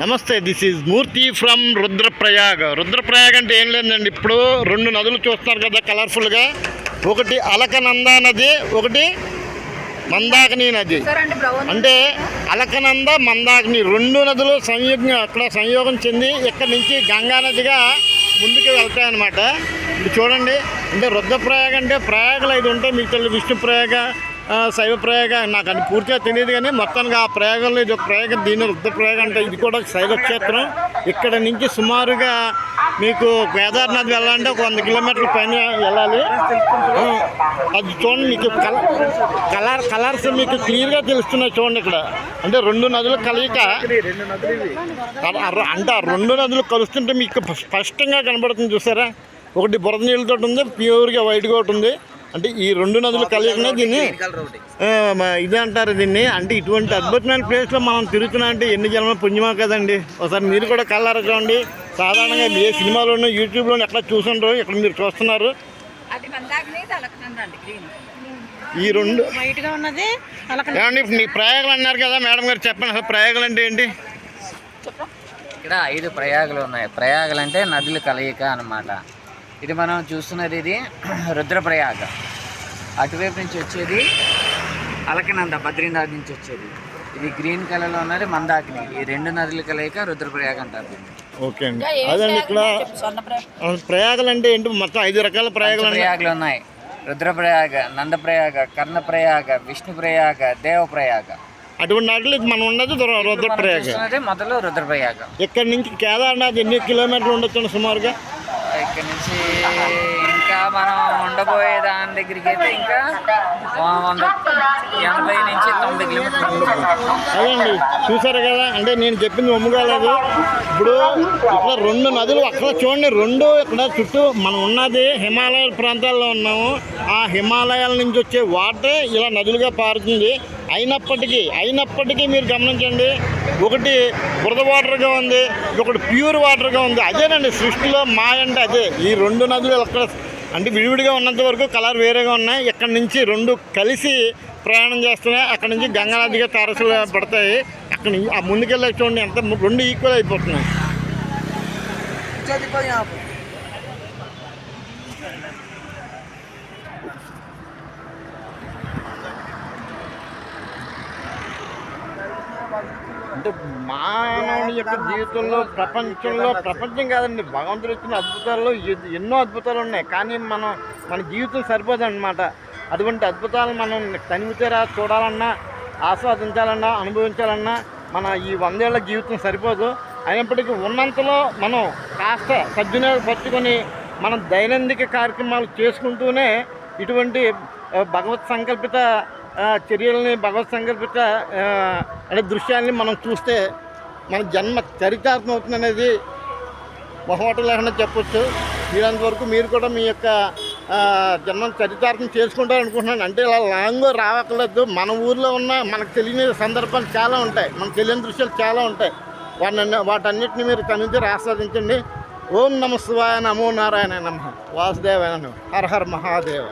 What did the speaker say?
నమస్తే this is Murthy from Rudraprayag Rudraprayag అంటే ఏం లేదండి ఇప్పుడు రెండు నదులు చూస్తున్నారు కదా కలర్ఫుల్గా ఒకటి అలకనంద నది ఒకటి మందాకిని నది. అంటే అలకనంద మందాకిని రెండు నదులు సంయోగం అక్కడ సంయోగం చెంది ఇక్కడ నుంచి గంగా నదిగా ముందుకు వెళ్తాయన్నమాట. ఇప్పుడు చూడండి అంటే రుద్రప్రయాగ అంటే ప్రయాగలు ఐదు ఉంటాయి. మీకు తెలియదు విష్ణు ప్రయాగ శైవ ప్రయోగం నాకు అది పూర్తిగా తెలియదు కానీ మొత్తానికి ఆ ప్రయోగంలో ఇది ఒక ప్రయోగం దీని రుద్రప్రయాగ అంటే ఇది కూడా ఒక శైవ క్షేత్రం. ఇక్కడ నుంచి సుమారుగా మీకు కేదార్నాథ్ వెళ్ళాలంటే ఒక వంద కిలోమీటర్ల పైన వెళ్ళాలి. అది చూడండి మీకు కలర్ కలర్ కలర్స్ మీకు క్లియర్గా తెలుస్తున్నాయి చూడండి ఇక్కడ. అంటే రెండు నదుల కలయిక. అంటే ఆ రెండు నదులు కలుస్తుంటే మీకు స్పష్టంగా కనబడుతుంది చూసారా? ఒకటి బురద నీళ్ళతో ఉంది ప్యూర్గా వైట్గా ఒకటి ఉంది. అంటే ఈ రెండు నదులు కలయికనే దీన్ని ఇది అంటారు దీన్ని. అంటే ఇటువంటి అద్భుతమైన ప్లేస్లో మనం తిరుగుతున్నా అంటే ఎన్ని జన్మ పుణ్యమా కదండి. ఒకసారి మీరు కూడా కలర్ చూడండి. సాధారణంగా ఏ సినిమాలోనూ యూట్యూబ్లోనూ ఎట్లా చూసుంటారు ఇక్కడ మీరు చూస్తున్నారు. అది మందాకిని తలకనందండి గ్రీన్ ఈ రెండు వైట్గా ఉన్నది తలకన ఏమండి మీ ప్రయోగాలు అన్నారు కదా మేడం గారు చెప్పండి అసలు ప్రయోగాలు అంటే ఏంటి? ఇక్కడ ఐదు ప్రయాగలు ఉన్నాయి. ప్రయాగలు అంటే నదుల కలయిక అన్నమాట. ఇది మనం చూస్తున్నది ఇది రుద్రప్రయాగ. అటువైపు నుంచి వచ్చేది అలకనంద బద్రీనాథ్ నుంచి వచ్చేది. ఇది గ్రీన్ కలర్లో ఉన్నది మందాకిని. ఈ రెండు నదుల కలయిక రుద్రప్రయాగ అంటారు. ఓకే అండి. అదండి ఇక్కడ ప్రయాగాలు అంటే ఏంటి? మొత్తం ఐదు రకాల ప్రయాగాలు ఉన్నాయి ప్రయాగలు ఉన్నాయి. రుద్రప్రయాగ నందప్రయాగ కర్ణప్రయాగ విష్ణుప్రయాగ దేవప్రయాగ. అటువంటి వాటిలో మనం ఉన్నది రుద్ర- రుద్రప్రయాగ. మొదలు రుద్రప్రయాగ. ఇక్కడ నుంచి కేదార్నాథ్ ఎన్ని కిలోమీటర్లు ఉండొచ్చు సుమారుగా? ఇక్కడ నుంచి ఇంకా మనం ఉండబోయే దాని దగ్గరికి అయితే ఇంకా వంద ఎనభై నుంచి తొంభై కిలోమీటర్లు అదండి చూసారు కదా? అంటే నేను చెప్పింది ఒమ్ముగాలేదు ఇప్పుడు ఇక్కడ రెండు నదులు అక్కడ చూడండి రెండు ఇక్కడ చుట్టూ మనం ఉన్నది హిమాలయ ప్రాంతాల్లో ఉన్నాము. ఆ హిమాలయాల నుంచి వచ్చే వాటర్ ఇలా నదులుగా పారుతుంది. అయినప్పటికీ అయినప్పటికీ మీరు గమనించండి ఒకటి బురద వాటర్గా ఉంది ఒకటి ప్యూర్ వాటర్గా ఉంది. అదేనండి సృష్టిలో మాయ అంటే అదే. ఈ రెండు నదులు అక్కడ అంటే విడివిడిగా ఉన్నంత వరకు కలర్ వేరేగా ఉన్నాయి. ఇక్కడ నుంచి రెండు కలిసి ప్రయాణం చేస్తున్నాయి. అక్కడ నుంచి గంగానదిగా తారసులు పడతాయి. అక్కడ నుంచి ఆ ముందుకెళ్ళి చూడండి ఎంత రెండు ఈక్వల్ అయిపోతున్నాయి. అంటే మానవుని యొక్క జీవితంలో ప్రపంచంలో ప్రపంచం కాదండి. భగవంతుడు ఇచ్చిన అద్భుతాల్లో ఎన్నో అద్భుతాలు ఉన్నాయి. కానీ మనం మన జీవితం సరిపోదన్నమాట. అటువంటి అద్భుతాలు మనం తనివితేరా చూడాలన్నా ఆస్వాదించాలన్నా అనుభవించాలన్నా మన ఈ వందేళ్ళ జీవితం సరిపోదు. అయినప్పటికీ ఉన్నంతలో మనం కాస్త సద్వినియోగపరుచుకొని మన దైనందిక కార్యక్రమాలు చేసుకుంటూనే ఇటువంటి భగవత్ సంకల్పిత చర్యల్ని భగవత్ సంకల్పిత అనే అంటే మనం చూస్తే మన జన్మ చరితార్థం అవుతుంది అనేది మొహమాట లేకుండా చెప్పొచ్చు. మీరంతవరకు మీరు కూడా మీ యొక్క జన్మ చరితార్థం చేసుకుంటారు అనుకుంటున్నాను అంటే ఇలా లాంగ్ రావట్లేదు మన ఊర్లో ఉన్న మనకు తెలియని సందర్భాలు చాలా ఉంటాయి. మనకు తెలియని దృశ్యాలు చాలా ఉంటాయి. వాటిని వాటన్నిటిని మీరు తనించి ఆస్వాదించండి. ఓం నమ శివాయ నమో నారాయణ నమ. వాసుదేవాయ నమః. హర హర మహాదేవ.